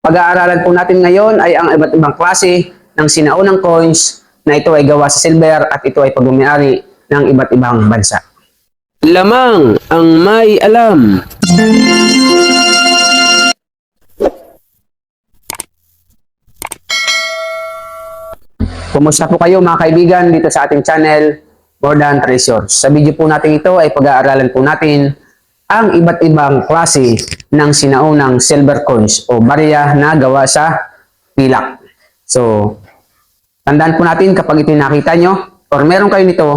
Pag-aaralan po natin ngayon ay ang iba't ibang klase ng sinaunang coins na ito ay gawa sa silver at ito ay pagmamayari ng iba't ibang bansa. Lamang ang may alam. Kumusta po kayo mga kaibigan dito sa ating channel, More Than Treasures. Sa video po natin ito ay pag-aaralan po natin ang iba't ibang klase ng sinaunang silver coins o barya na gawa sa pilak. So, tandaan po natin kapag ito nakita nyo or meron kayo nito,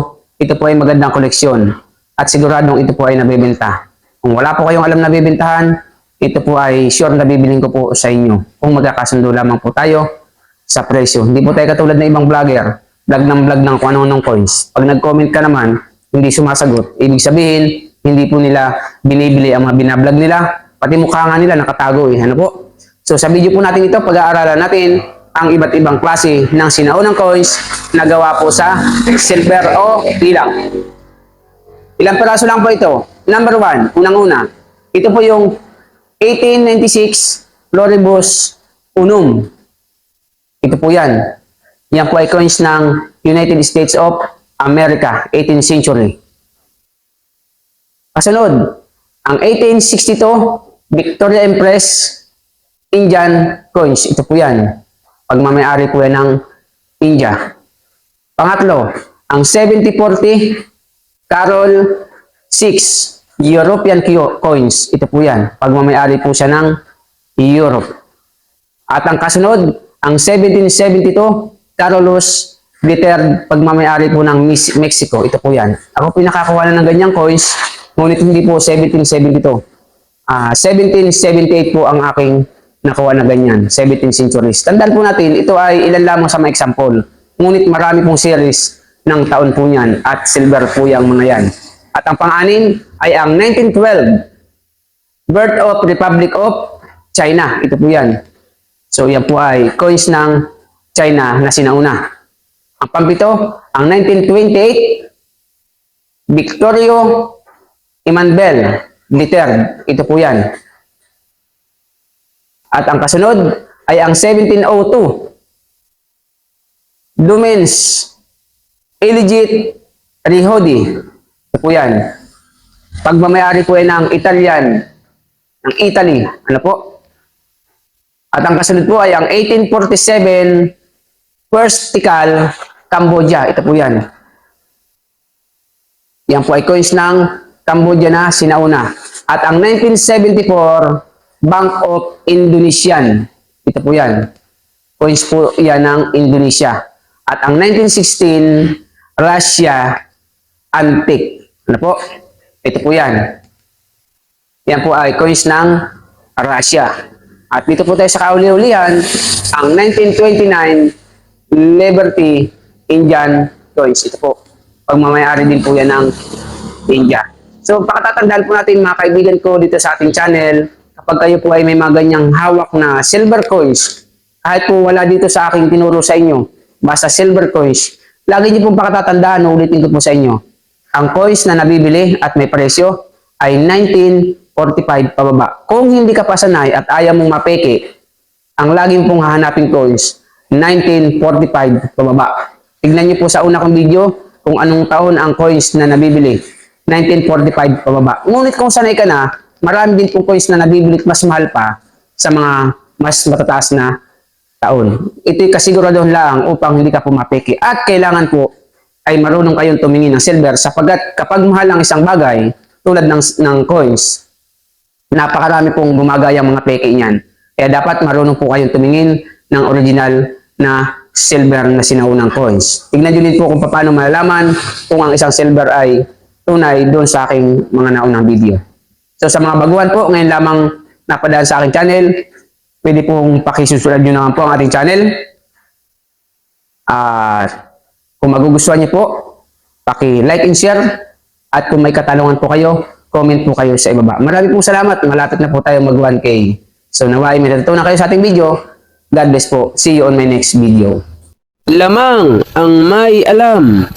ito po ay magandang koleksyon at siguradong ito po ay nabibenta. Kung wala po kayong alam na bibentahan, ito po ay sure na bibiling ko po sa inyo kung magkakasundo lamang po tayo sa presyo. Hindi po tayo katulad ng ibang vlogger, vlog ng vlog ng kung ano-anong coins. Pag nag-comment ka naman, hindi sumasagot. Ibig sabihin, hindi po nila binibili ang mga binablog nila. Pati mukha nga nila nakatago eh. Ano po? So sa video po natin ito, pag-aaralan natin ang iba't ibang klase ng sinaunang coins na gawa po sa silver o bilang. Ilang peraso lang po ito? Number one, unang-una. Ito po yung 1896 Floribus Unum. Ito po yan. Yan po ay coins ng United States of America, 18th century. Kasunod, ang 1862 Victoria Empress Indian coins. Ito po yan. Pagmamayari po yan ng India. Pangatlo, ang 7040 Carol 6 European coins. Ito po yan. Pagmamayari po siya ng Europe. At ang kasunod, ang 1772, Carolus III, pagmamayari po ng Mexico. Ito po yan. Ako pinakakuha na ng ganyang coins, ngunit hindi po 1772. Ah, 1778 po ang aking nakuha na ganyan, 17 centuries. Tandaan po natin, ito ay ilan lamang sa mga example. Ngunit marami pong series ng taon po niyan at silver po yung mga yan. At ang pang-anin ay ang 1912, Birth of Republic of China. Ito po yan. So yan po ay coins ng China na sinauna. Ang pampito, ang 1928, Victorio Emmanuel III. Ito po yan. At ang kasunod ay ang 1702, Lumens Illegit Rihodi. Ito po yan. Pagmamayari po yan ng Italian, ng Italy. Ano po? At ang kasunod po ay ang 1847 First Tikal, Cambodia. Ito po yan. Yan po ay coins ng Cambodia na sinauna. At ang 1974 Bank of Indonesian. Ito po yan. Coins po yan ng Indonesia. At ang 1916 Russia Antique. Ano po? Ito po yan. Yan po ay coins ng Russia. At dito po tayo sa kauli-ulihan, ang 1929 Liberty Indian coins. Ito po. Pagmamayari din po yan ng India. So, pakatatandaan po natin mga kaibigan ko dito sa ating channel, kapag kayo po ay may mga ganyang hawak na silver coins, kahit po wala dito sa aking tinuro sa inyo, basta silver coins, lagi niyo pong pakatatandaan, ulitin ko po sa inyo, ang coins na nabibili at may presyo ay 1945 pababa. Kung hindi ka pa sanay at ayaw mong mapeke, ang lagi mo pong hahanapin coins, 1945 pababa. Tignan niyo po sa una kong video kung anong taon ang coins na nabibili. 1945 pababa. Ngunit kung sanay ka na, marami din pong coins na nabibili at mas mahal pa sa mga mas matataas na taon. Ito'y kasiguraduhan lang upang hindi ka pumapeke. At kailangan po ay marunong kayong tumingin ng silver sapagkat kapag mahal ang isang bagay, tulad ng, ng coins, napakarami pong gumagaya mga peke niyan. Kaya dapat marunong po kayong tumingin ng original na silver na sinaunang coins. Tignan nyo din po kung paano malalaman kung ang isang silver ay tunay doon sa aking mga naunang video. So sa mga baguhan po, ngayon lamang napadaan sa aking channel, pwede pong pakisusunod nyo naman po ang ating channel. At kung magugustuhan niyo po, paki-like and share. At kung may katanungan po kayo, comment po kayo sa ibaba. Maraming po salamat. Malapit na po tayo mag 1K. So naway may natutunan kayo sa ating video. God bless po. See you on my next video. Lamang ang may alam.